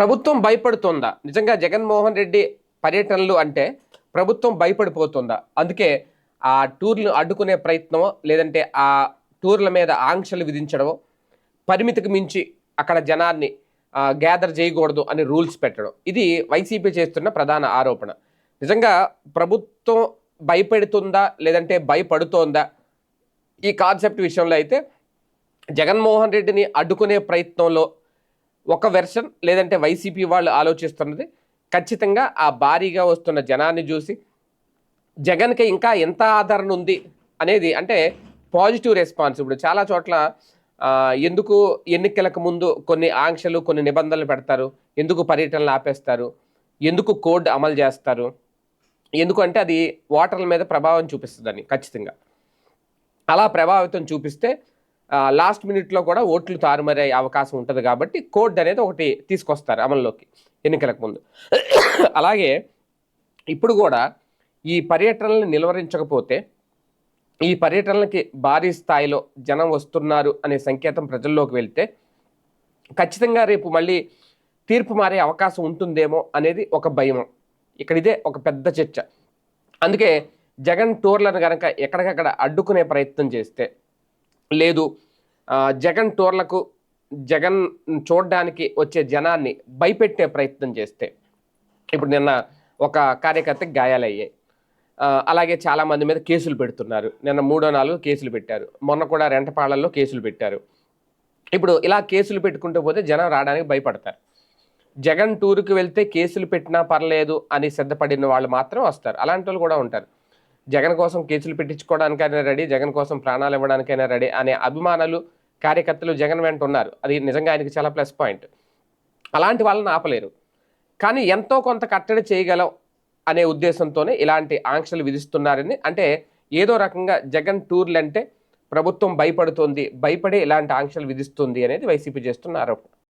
ప్రభుత్వం భయపడుతోందా? నిజంగా జగన్మోహన్ రెడ్డి పర్యటనలు అంటే జగన్మోహన్ రెడ్డి పర్యటనలు అంటే ప్రభుత్వం భయపడిపోతుందా? అందుకే ఆ టూర్లు అడ్డుకునే ప్రయత్నమో లేదంటే ఆ టూర్ల మీద ఆంక్షలు విధించడమో పరిమితికి మించి అక్కడ జనాన్ని గ్యాదర్ చేయకూడదు అని రూల్స్ పెట్టడం. ఇది వైసీపీ చేస్తున్న ప్రధాన ఆరోపణ. నిజంగా ప్రభుత్వం భయపెడుతుందా లేదంటే భయపడుతోందా? ఈ కాన్సెప్ట్ విషయంలో అయితే జగన్మోహన్ రెడ్డిని అడ్డుకునే ప్రయత్నంలో ఒక వెర్షన్ లేదంటే వైసీపీ వాళ్ళు ఆలోచిస్తున్నది. ఖచ్చితంగా ఆ భారీగా వస్తున్న జనాన్ని చూసి జగన్కి ఇంకా ఎంత ఆదరణ ఉంది అనేది అంటే పాజిటివ్ రెస్పాన్స్. ఇప్పుడు చాలా చోట్ల ఎందుకు ఎన్నికలకు ముందు కొన్ని ఆంక్షలు కొన్ని నిబంధనలు పెడతారు? ఎందుకు పర్యటనలు ఆపేస్తారు? ఎందుకు కోడ్ అమలు చేస్తారు? ఎందుకంటే అది ఓటర్ల మీద ప్రభావం చూపిస్తుందని ఖచ్చితంగా. అలా ప్రభావితం చూపిస్తే లాస్ట్ మినిట్లో కూడా ఓట్లు తారుమారే అవకాశం ఉంటుంది కాబట్టి కోడ్ అనేది ఒకటి తీసుకొస్తారు అమల్లోకి ఎన్నికలకు ముందు. అలాగే ఇప్పుడు కూడా ఈ పర్యటనల్ని నిలువరించకపోతే ఈ పర్యటనలకి భారీ స్థాయిలో జనం వస్తున్నారు అనే సంకేతం ప్రజల్లోకి వెళ్తే ఖచ్చితంగా రేపు మళ్ళీ తీర్పు మారే అవకాశం ఉంటుందేమో అనేది ఒక భయం ఇక్కడ ఇదే ఒక పెద్ద చర్చ. అందుకే జగన్ టూర్లను కనుక ఎక్కడికక్కడ అడ్డుకునే ప్రయత్నం చేస్తే లేదు జగన్ టూర్లకు జగన్ చూడడానికి వచ్చే జనాన్ని భయపెట్టే ప్రయత్నం చేస్తే ఇప్పుడు నిన్న ఒక కార్యకర్తకి గాయాలయ్యాయి. అలాగే చాలా మంది మీద కేసులు పెడుతున్నారు. నిన్న మూడో నాలుగు కేసులు పెట్టారు. మొన్న కూడా రెంటపాళ్ళలో కేసులు పెట్టారు. ఇప్పుడు ఇలా కేసులు పెట్టుకుంటూ పోతే జనం రావడానికి భయపడతారు. జగన్ టూర్కి వెళ్తే కేసులు పెట్టినా పర్లేదు అని సిద్ధపడిన వాళ్ళు మాత్రం వస్తారు. అలాంటి వాళ్ళు కూడా ఉంటారు. జగన్ కోసం కేసులు పెట్టించుకోవడానికైనా రెడీ జగన్ కోసం ప్రాణాలు ఇవ్వడానికైనా రెడీ అనే అభిమానులు కార్యకర్తలు జగన్ వెంట ఉన్నారు. అది నిజంగా ఆయనకి చాలా ప్లస్ పాయింట్. అలాంటి వాళ్ళని ఆపలేరు. కానీ ఎంతో కొంత కట్టడి చేయగలం అనే ఉద్దేశంతోనే ఇలాంటి ఆంక్షలు విధిస్తున్నారని అంటే ఏదో రకంగా జగన్ టూర్లు అంటే ప్రభుత్వం భయపడుతోంది భయపడే ఇలాంటి ఆంక్షలు విధిస్తుంది అనేది వైసీపీ చేస్తున్న ఆరోపణ.